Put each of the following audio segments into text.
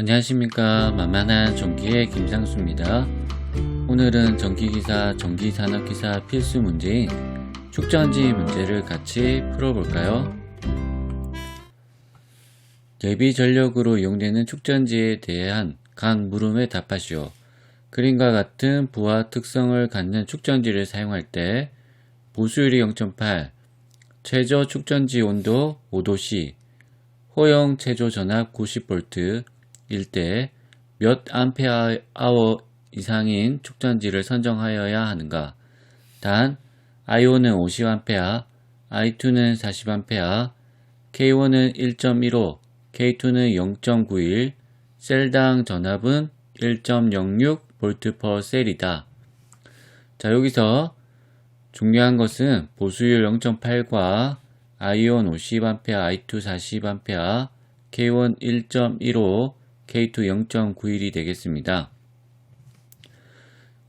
안녕하십니까. 만만한 전기의 김상수입니다. 오늘은 전기기사 전기산업기사 필수 문제인 축전지 문제를 같이 풀어볼까요? 예비 전력으로 이용되는 축전지에 대한 각 물음에 답하시오. 그림과 같은 부하 특성을 갖는 축전지를 사용할 때 보수율이 0.8 최저 축전지 온도 5도씨 호영 체조 전압 90V 일 때 몇 암페어 이상인 축전지를 선정하여야 하는가? 단, I1은 50A, I2는 40A, K1은 1.15, K2는 0.91, 셀당 전압은 1.06V per 셀이다. 자, 여기서 중요한 것은 보수율 0.8과 I1 50A, I2 40A, K1 1.15, K2 0.91이 되겠습니다.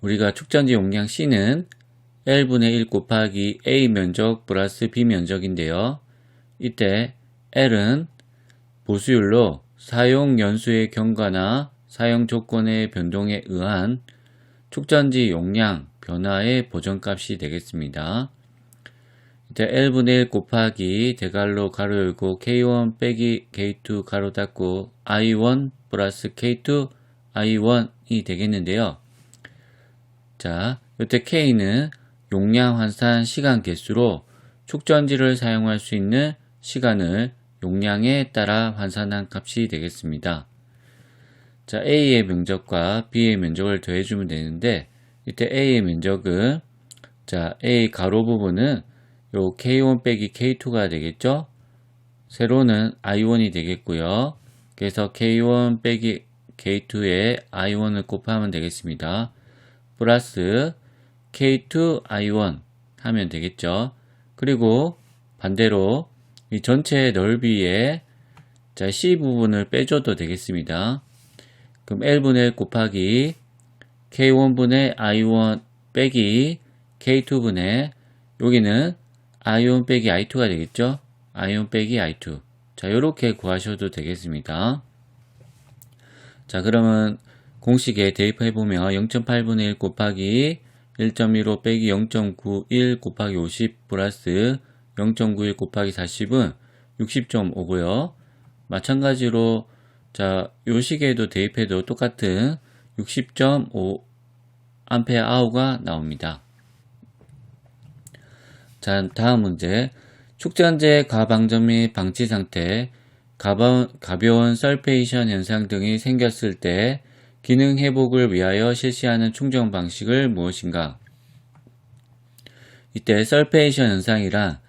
우리가 축전지 용량 C는 L분의 1 곱하기 A 면적 플러스 B 면적인데요. 이때 L은 보수율로 사용 연수의 경과나 사용 조건의 변동에 의한 축전지 용량 변화의 보정값이 되겠습니다. 이제 L분의 1 곱하기 대괄호 가로 열고 K1 빼기 K2 가로 닫고 I1 플러스 K2 I1이 되겠는데요. 자, 이때 K는 용량 환산 시간 개수로 축전지를 사용할 수 있는 시간을 용량에 따라 환산한 값이 되겠습니다. 자, A의 면적과 B의 면적을 더해주면 되는데, 이때 A의 면적은, 자, A 가로 부분은 요 K1 빼기 K2가 되겠죠? 세로는 I1이 되겠고요. 그래서 K1 빼기 K2에 I1을 곱하면 되겠습니다. 플러스 K2 I1 하면 되겠죠. 그리고 반대로 이 전체 넓이에 자 C 부분을 빼줘도 되겠습니다. 그럼 L분의 1 곱하기 K1분의 I1 빼기 K2분의 여기는 I1 빼기 I2가 되겠죠? I1 빼기 I2. 자, 이렇게 구하셔도 되겠습니다. 자, 그러면 공식에 대입해 보면 0.8분의 1 곱하기 1.15 빼기 0.91 곱하기 50 플러스 0.91 곱하기 40은 60.5고요. 마찬가지로 자, 요 식에도 대입해도 똑같은 60.5 암페어 아우가 나옵니다. 자, 다음 문제. 축전제 가방전 및 방치 상태, 가벼운, 가벼운 설페이션 현상 등이 생겼을 때 기능 회복을 위하여 실시하는 충전 방식을 무엇인가? 이때 설페이션 현상이란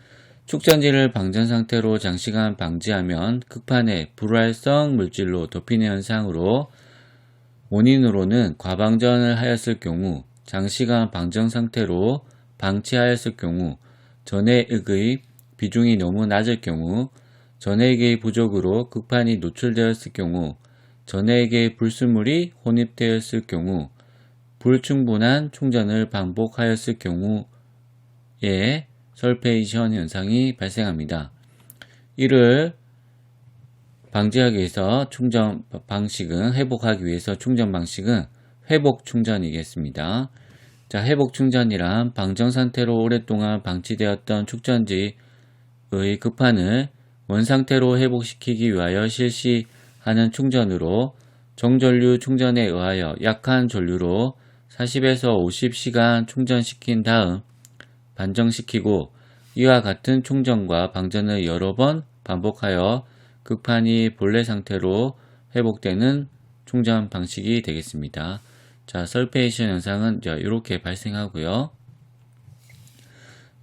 축전지를 방전 상태로 장시간 방지하면 극판에 불활성 물질로 덮이는 현상으로 원인으로는 과방전을 하였을 경우, 장시간 방전 상태로 방치하였을 경우, 전해액의 비중이 너무 낮을 경우, 전해액의 부족으로 극판이 노출되었을 경우, 전해액의 불순물이 혼입되었을 경우, 불충분한 충전을 반복하였을 경우에 설페이션 현상이 발생합니다. 이를 방지하기 위해서 충전 방식은 회복하기 위해서 충전 방식은 회복 충전이겠습니다. 자, 회복 충전이란 방전 상태로 오랫동안 방치되었던 축전지 의 급판을 원상태로 회복시키기 위하여 실시하는 충전으로 정전류 충전에 의하여 약한 전류로 40에서 50시간 충전시킨 다음 반정시키고 이와 같은 충전과 방전을 여러 번 반복하여 극판이 본래 상태로 회복되는 충전 방식이 되겠습니다. 자, 설페이션 현상은 이렇게 발생하고요.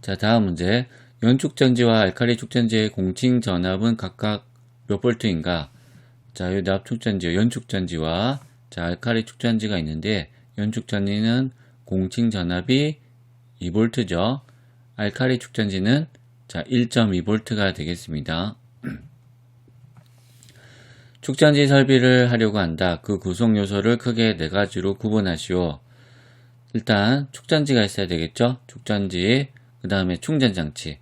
자, 다음 문제. 연축전지와 알칼리 축전지의 공칭 전압은 각각 몇 볼트인가? 자, 이 납축전지, 연축전지와 자, 알칼리 축전지가 있는데 연축전지는 공칭 전압이 2볼트죠. 알칼리 축전지는 자, 1.2볼트가 되겠습니다. 축전지 설비를 하려고 한다. 그 구성 요소를 크게 네 가지로 구분하시오. 일단 축전지가 있어야 되겠죠. 축전지, 그 다음에 충전 장치.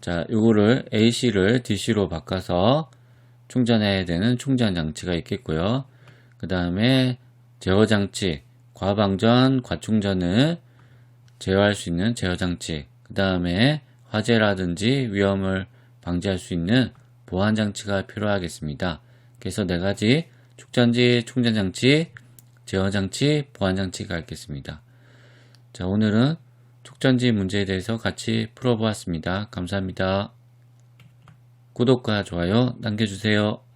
자, 요거를 AC를 DC로 바꿔서 충전해야 되는 충전 장치가 있겠고요. 그 다음에 제어 장치, 과방전, 과충전을 제어할 수 있는 제어 장치, 그 다음에 화재라든지 위험을 방지할 수 있는 보안 장치가 필요하겠습니다. 그래서 네 가지 축전지, 충전 장치, 제어 장치, 보안 장치가 있겠습니다. 자, 오늘은 축전지 문제에 대해서 같이 풀어보았습니다. 감사합니다. 구독과 좋아요 남겨주세요.